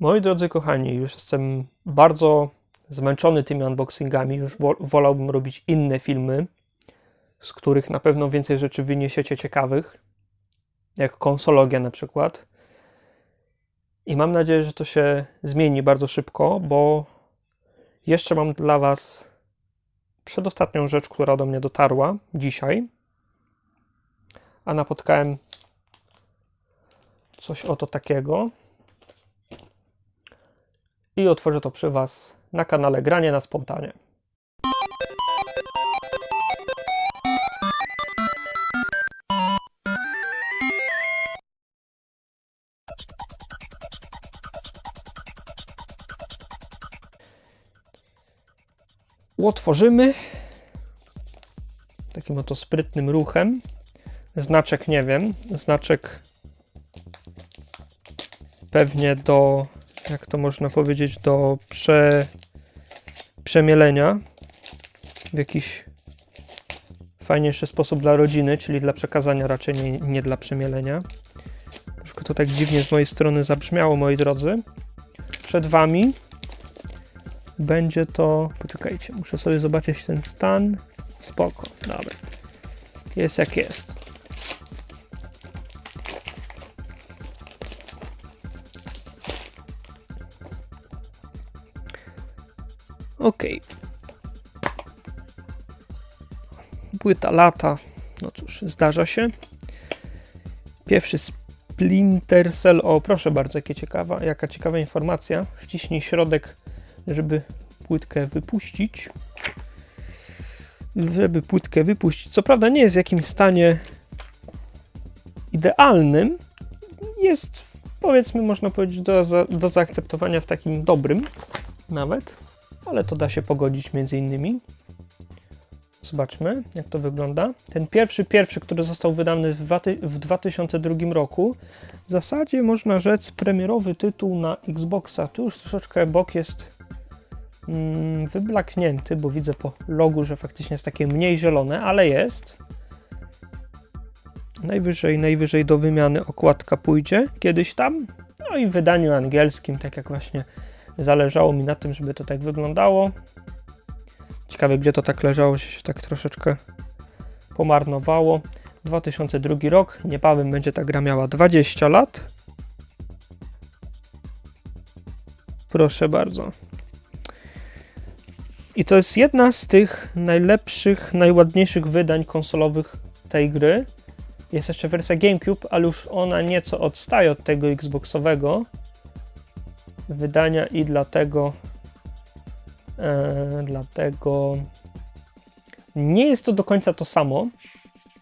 Moi drodzy kochani, już jestem bardzo zmęczony tymi unboxingami. Już wo- wolałbym robić inne filmy, z których na pewno więcej rzeczy wyniesiecie ciekawych, jak konsologia na przykład. I mam nadzieję, że to się zmieni bardzo szybko, bo jeszcze mam dla Was przedostatnią rzecz, która do mnie dotarła dzisiaj. A napotkałem coś oto takiego i otworzę to przy Was na kanale Granie na Spontanie. Otworzymy takim oto sprytnym ruchem. Znaczek nie wiem, znaczek pewnie do jak to można powiedzieć, do prze, przemielenia w jakiś fajniejszy sposób dla rodziny, czyli dla przekazania raczej nie, nie dla przemielenia. Troszkę to tak dziwnie z mojej strony zabrzmiało, moi drodzy. Przed Wami będzie to... Poczekajcie, muszę sobie zobaczyć ten stan. Spoko, dobra. Jest jak jest. Ok. Płyta lata. No cóż, zdarza się. Pierwszy Splinter Cell. O, proszę bardzo, jakie ciekawa, jaka ciekawa informacja. Wciśnij środek, żeby płytkę wypuścić. Żeby płytkę wypuścić. Co prawda nie jest w jakimś stanie idealnym. Jest, powiedzmy, można powiedzieć, do, do zaakceptowania w takim dobrym nawet ale to da się pogodzić między innymi. Zobaczmy, jak to wygląda. Ten pierwszy, pierwszy, który został wydany w, waty, w 2002 roku, w zasadzie można rzec premierowy tytuł na Xboxa. Tu już troszeczkę bok jest mm, wyblaknięty, bo widzę po logu, że faktycznie jest takie mniej zielone, ale jest. Najwyżej, najwyżej do wymiany okładka pójdzie kiedyś tam. No i w wydaniu angielskim, tak jak właśnie Zależało mi na tym, żeby to tak wyglądało. Ciekawe, gdzie to tak leżało, się tak troszeczkę pomarnowało. 2002 rok, niebawem będzie ta gra miała 20 lat. Proszę bardzo. I to jest jedna z tych najlepszych, najładniejszych wydań konsolowych tej gry. Jest jeszcze wersja GameCube, ale już ona nieco odstaje od tego Xboxowego wydania i dlatego e, dlatego nie jest to do końca to samo.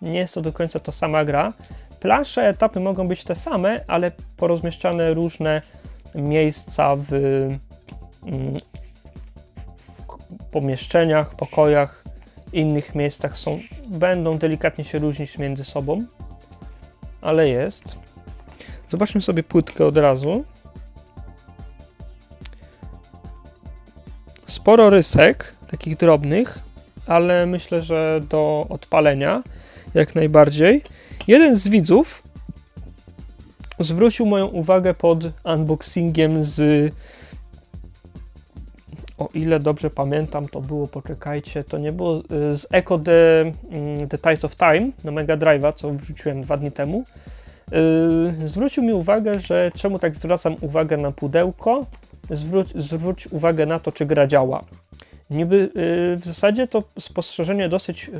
Nie jest to do końca ta sama gra. Plansze, etapy mogą być te same, ale porozmieszczane różne miejsca w, mm, w pomieszczeniach, pokojach, innych miejscach są, będą delikatnie się różnić między sobą, ale jest. Zobaczmy sobie płytkę od razu. Sporo rysek, takich drobnych, ale myślę, że do odpalenia jak najbardziej. Jeden z widzów zwrócił moją uwagę pod unboxingiem z. O ile dobrze pamiętam, to było, poczekajcie, to nie było z Echo The, mm, The Ties of Time na Mega Drive'a, co wrzuciłem dwa dni temu. Yy, zwrócił mi uwagę, że czemu tak zwracam uwagę na pudełko, zwróć, zwróć uwagę na to, czy gra działa. Niby yy, w zasadzie to spostrzeżenie dosyć yy,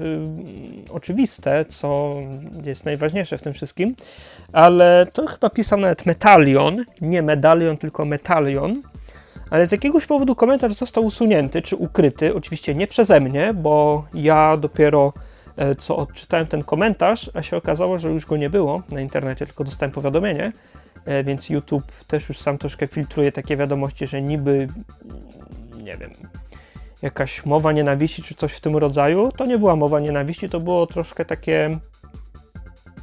oczywiste, co jest najważniejsze w tym wszystkim, ale to chyba pisał nawet Metalion, nie medalion, tylko Metalion. Ale z jakiegoś powodu komentarz został usunięty czy ukryty, oczywiście nie przeze mnie, bo ja dopiero e, co odczytałem ten komentarz, a się okazało, że już go nie było na internecie, tylko dostałem powiadomienie, więc YouTube też już sam troszkę filtruje takie wiadomości, że niby, nie wiem, jakaś mowa nienawiści czy coś w tym rodzaju. To nie była mowa nienawiści, to było troszkę takie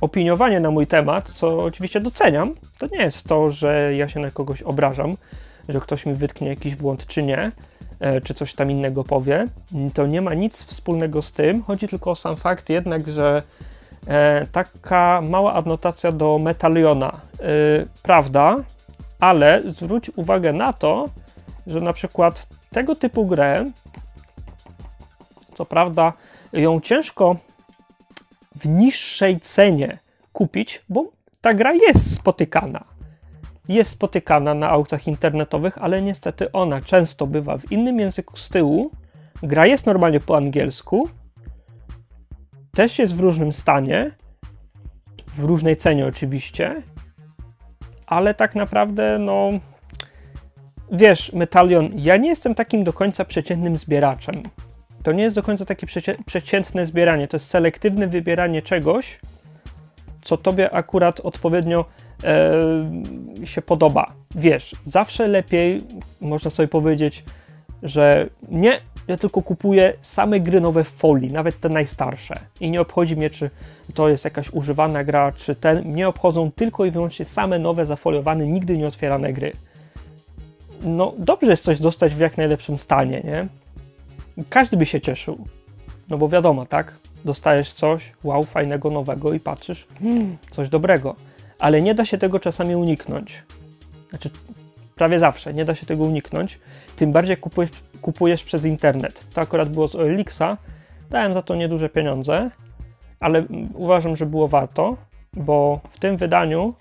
opiniowanie na mój temat, co oczywiście doceniam. To nie jest to, że ja się na kogoś obrażam, że ktoś mi wytknie jakiś błąd czy nie, e, czy coś tam innego powie. To nie ma nic wspólnego z tym. Chodzi tylko o sam fakt jednak, że e, taka mała adnotacja do Metaliona. E, prawda, ale zwróć uwagę na to, że na przykład tego typu grę, co prawda, ją ciężko w niższej cenie kupić, bo ta gra jest spotykana. Jest spotykana na aukcjach internetowych, ale niestety ona często bywa w innym języku z tyłu. Gra jest normalnie po angielsku, też jest w różnym stanie, w różnej cenie oczywiście, ale tak naprawdę, no wiesz, Metalion, ja nie jestem takim do końca przeciętnym zbieraczem. To nie jest do końca takie przeciętne zbieranie, to jest selektywne wybieranie czegoś, co tobie akurat odpowiednio e, się podoba. Wiesz, zawsze lepiej, można sobie powiedzieć, że nie, ja tylko kupuję same gry nowe w folii, nawet te najstarsze. I nie obchodzi mnie, czy to jest jakaś używana gra, czy ten. Mnie obchodzą tylko i wyłącznie same nowe, zafoliowane, nigdy nie otwierane gry. No, dobrze jest coś dostać w jak najlepszym stanie, nie? Każdy by się cieszył. No bo wiadomo, tak? Dostajesz coś, wow, fajnego, nowego i patrzysz, hmm, coś dobrego. Ale nie da się tego czasami uniknąć. Znaczy, prawie zawsze nie da się tego uniknąć. Tym bardziej kupujesz, kupujesz przez internet. To akurat było z Elixa. Dałem za to nieduże pieniądze, ale uważam, że było warto, bo w tym wydaniu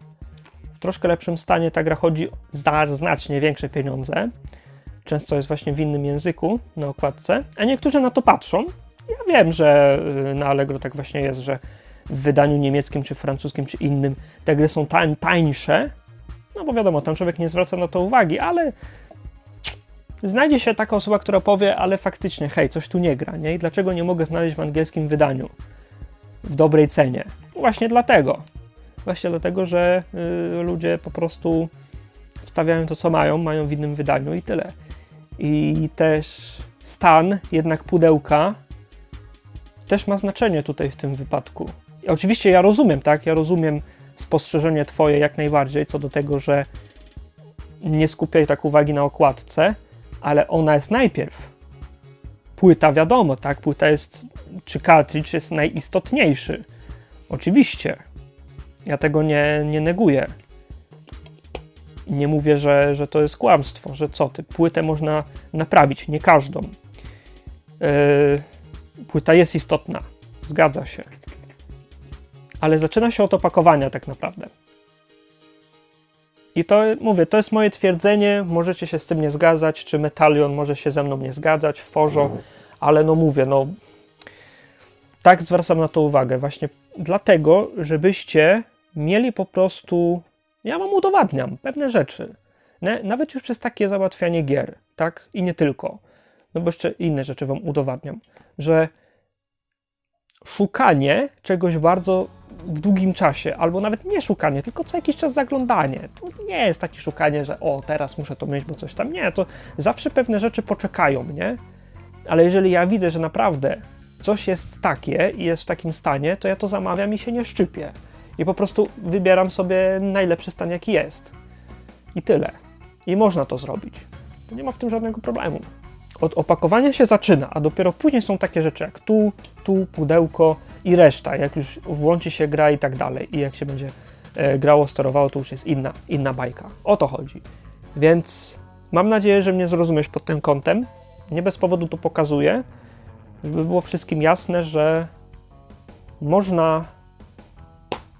w troszkę lepszym stanie ta gra chodzi za znacznie większe pieniądze. Często jest właśnie w innym języku na okładce, a niektórzy na to patrzą. Ja wiem, że y, na Allegro tak właśnie jest, że w wydaniu niemieckim, czy francuskim, czy innym te gry są tań, tańsze, no bo wiadomo, tam człowiek nie zwraca na to uwagi, ale znajdzie się taka osoba, która powie, ale faktycznie, hej, coś tu nie gra, nie? I dlaczego nie mogę znaleźć w angielskim wydaniu w dobrej cenie? Właśnie dlatego. Właśnie dlatego, że y, ludzie po prostu wstawiają to, co mają, mają w innym wydaniu i tyle. I też stan jednak pudełka też ma znaczenie tutaj w tym wypadku. I oczywiście ja rozumiem, tak? Ja rozumiem spostrzeżenie Twoje jak najbardziej co do tego, że nie skupiaj tak uwagi na okładce, ale ona jest najpierw. Płyta wiadomo, tak? Płyta jest, czy cartridge jest najistotniejszy. Oczywiście. Ja tego nie, nie neguję. Nie mówię, że, że to jest kłamstwo, że co ty, płytę można naprawić, nie każdą. Yy, płyta jest istotna, zgadza się. Ale zaczyna się od opakowania tak naprawdę. I to mówię, to jest moje twierdzenie, możecie się z tym nie zgadzać, czy Metalion może się ze mną nie zgadzać w porządku, ale no mówię, no tak zwracam na to uwagę, właśnie dlatego, żebyście mieli po prostu, ja wam udowadniam pewne rzeczy, ne? nawet już przez takie załatwianie gier, tak, i nie tylko, no bo jeszcze inne rzeczy wam udowadniam, że szukanie czegoś bardzo w długim czasie, albo nawet nie szukanie, tylko co jakiś czas zaglądanie. To nie jest takie szukanie, że o, teraz muszę to mieć, bo coś tam. Nie, to zawsze pewne rzeczy poczekają, nie? Ale jeżeli ja widzę, że naprawdę coś jest takie i jest w takim stanie, to ja to zamawiam i się nie szczypię. I po prostu wybieram sobie najlepszy stan, jaki jest. I tyle. I można to zrobić. To nie ma w tym żadnego problemu. Od opakowania się zaczyna, a dopiero później są takie rzeczy jak tu, tu, pudełko, i reszta, jak już włączy się gra i tak dalej, i jak się będzie e, grało, sterowało, to już jest inna, inna bajka. O to chodzi. Więc mam nadzieję, że mnie zrozumiesz pod tym kątem. Nie bez powodu to pokazuję, żeby było wszystkim jasne, że można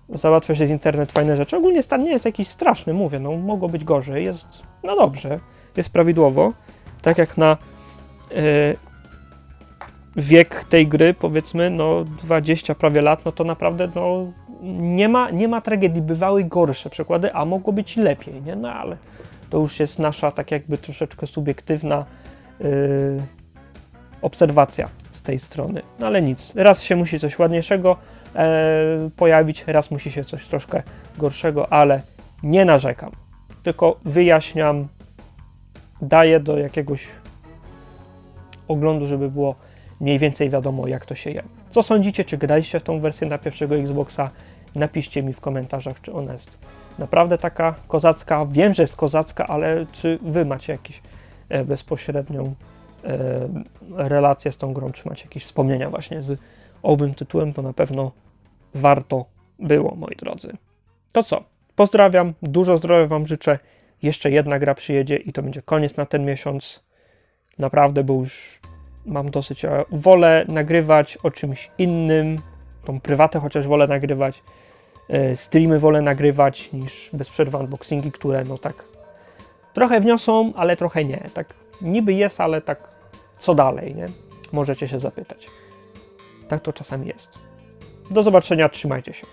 załatwiać z internet fajne rzeczy. Ogólnie stan nie jest jakiś straszny, mówię, no mogło być gorzej, jest no dobrze, jest prawidłowo. Tak jak na y, wiek tej gry, powiedzmy, no 20 prawie lat, no to naprawdę no, nie, ma, nie ma tragedii. Bywały gorsze przykłady, a mogło być lepiej, nie? No ale to już jest nasza tak jakby troszeczkę subiektywna yy, obserwacja z tej strony. No ale nic, raz się musi coś ładniejszego e, pojawić, raz musi się coś troszkę gorszego, ale nie narzekam, tylko wyjaśniam, daję do jakiegoś oglądu, żeby było mniej więcej wiadomo, jak to się je. Co sądzicie, czy graliście w tą wersję na pierwszego Xboxa? Napiszcie mi w komentarzach, czy ona jest naprawdę taka kozacka. Wiem, że jest kozacka, ale czy wy macie jakąś e, bezpośrednią e, relację z tą grą, czy macie jakieś wspomnienia właśnie z owym tytułem, to na pewno warto było, moi drodzy. To co? Pozdrawiam, dużo zdrowia Wam życzę. jeszcze jedna gra przyjedzie i to będzie koniec na ten miesiąc. Naprawdę, bo już mam dosyć. a Wolę nagrywać o czymś innym, tą prywatę chociaż wolę nagrywać. e, Streamy wolę nagrywać niż bez przerwy unboxingi, które no tak trochę wniosą, ale trochę nie. Tak niby jest, ale tak co dalej, nie? Możecie się zapytać. Tak to czasami jest. Do zobaczenia, trzymajcie się.